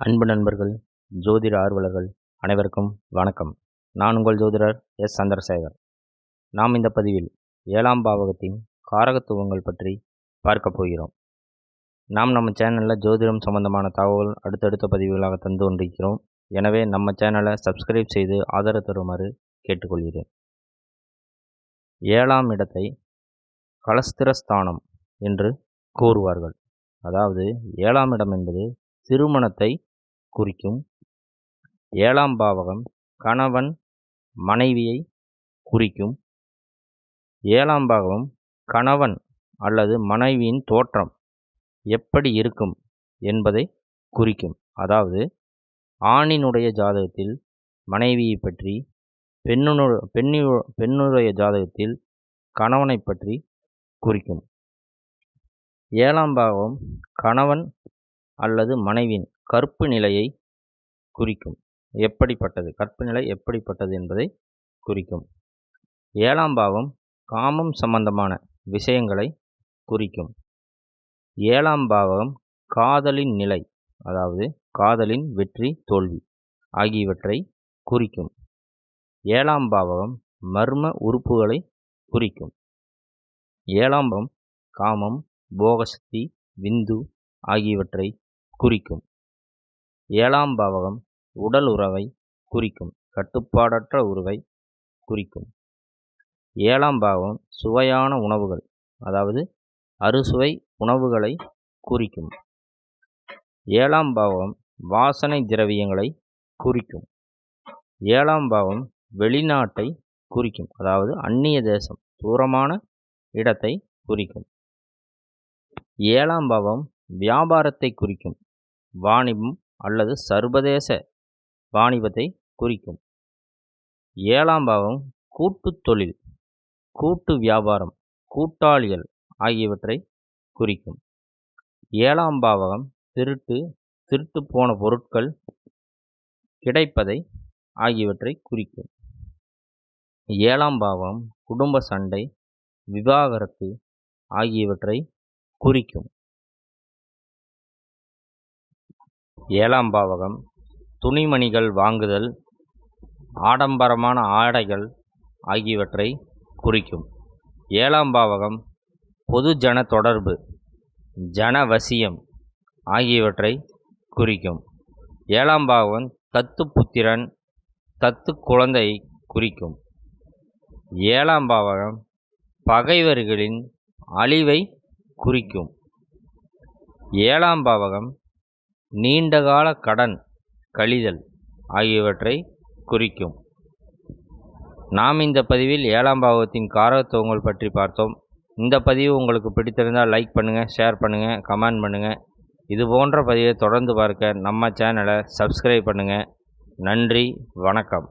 அன்பு நண்பர்கள் ஜோதிட ஆர்வலர்கள் அனைவருக்கும் வணக்கம். நான் உங்கள் ஜோதிடர் எஸ். சந்திரசேகர். நாம் இந்த பதிவில் ஏழாம் பாவகத்தின் காரகத்துவங்கள் பற்றி பார்க்க போகிறோம். நாம் நம்ம சேனலில் ஜோதிடம் சம்பந்தமான தகவல் அடுத்தடுத்த பதிவுகளாக தந்து கொண்டிருக்கிறோம். எனவே நம்ம சேனலை சப்ஸ்கிரைப் செய்து ஆதரவு தருமாறு கேட்டுக்கொள்கிறேன். ஏழாம் இடத்தை கலஸ்திரஸ்தானம் என்று கூறுவார்கள். அதாவது ஏழாம் இடம் என்பது திருமணத்தை குறிக்கும். ஏழாம் பாவகம் கணவன் மனைவியை குறிக்கும். ஏழாம் பாவகம் கணவன் அல்லது மனைவியின் தோற்றம் எப்படி இருக்கும் என்பதை குறிக்கும். அதாவது ஆணினுடைய ஜாதகத்தில் மனைவியை பற்றி பெண்ணுனு பெண்ணி பெண்ணுடைய ஜாதகத்தில் கணவனை பற்றி குறிக்கும். ஏழாம் பாவம் கணவன் அல்லது மனைவியின் கற்பு நிலையை குறிக்கும். எப்படிப்பட்டது? கற்பு நிலை எப்படிப்பட்டது என்பதை குறிக்கும். ஏழாம் பாவம் காமம் சம்பந்தமான விஷயங்களை குறிக்கும். ஏழாம் பாவம் காதலின் நிலை அதாவது காதலின் வெற்றி தோல்வி ஆகியவற்றை குறிக்கும். ஏழாம் பாவம் மர்ம உறுப்புகளை குறிக்கும். ஏழாம் பாவம் காமம் போகசக்தி விந்து ஆகியவற்றை குறிக்கும். ஏழாம் பாவகம் உடல் உறவை குறிக்கும் கட்டுப்பாடற்ற உறவை குறிக்கும். ஏழாம் பாவம் சுவையான உணவுகள் அதாவது அறுசுவை உணவுகளை குறிக்கும். ஏழாம் பாவம் வாசனை திரவியங்களை குறிக்கும். ஏழாம் பாவம் வெளிநாட்டை குறிக்கும் அதாவது அந்நிய தேசம் தூரமான இடத்தை குறிக்கும். ஏழாம் பாவம் வியாபாரத்தை குறிக்கும் வாணிபம் அல்லது சர்வதேச வாணிபத்தை குறிக்கும். ஏழாம் பாவம் கூட்டு தொழில் கூட்டு வியாபாரம் கூட்டாளிகள் ஆகியவற்றை குறிக்கும். ஏழாம் பாவகம் திருட்டு திருட்டு போன பொருட்கள் கிடைப்பதை ஆகியவற்றை குறிக்கும். ஏழாம் பாவம் குடும்ப சண்டை விவாகரத்து ஆகியவற்றை குறிக்கும். ஏழாம் பாவகம் துணிமணிகள் வாங்குதல் ஆடம்பரமான ஆடைகள் ஆகியவற்றை குறிக்கும். ஏழாம் பாவகம் பொது ஜன தொடர்பு ஜனவசியம் ஆகியவற்றை குறிக்கும். ஏழாம் பாவகம் தத்து புத்திரன் தத்து குழந்தை குறிக்கும். ஏழாம் பாவகம் பகைவர்களின் அழிவை குறிக்கும். ஏழாம் பாவகம் நீண்டகால கடன் கழிதல் ஆகியவற்றை குறிக்கும். நாம் இந்த பதிவில் ஏழாம் பாவத்தின் காரகத்துவங்கள் பற்றி பார்த்தோம். இந்த பதிவு உங்களுக்கு பிடித்திருந்தால் லைக் பண்ணுங்கள் ஷேர் பண்ணுங்கள் கமெண்ட் பண்ணுங்கள் இது போன்ற பதிவை தொடர்ந்து பார்க்க நம்ம சேனலை சப்ஸ்கிரைப் பண்ணுங்கள் நன்றி வணக்கம்.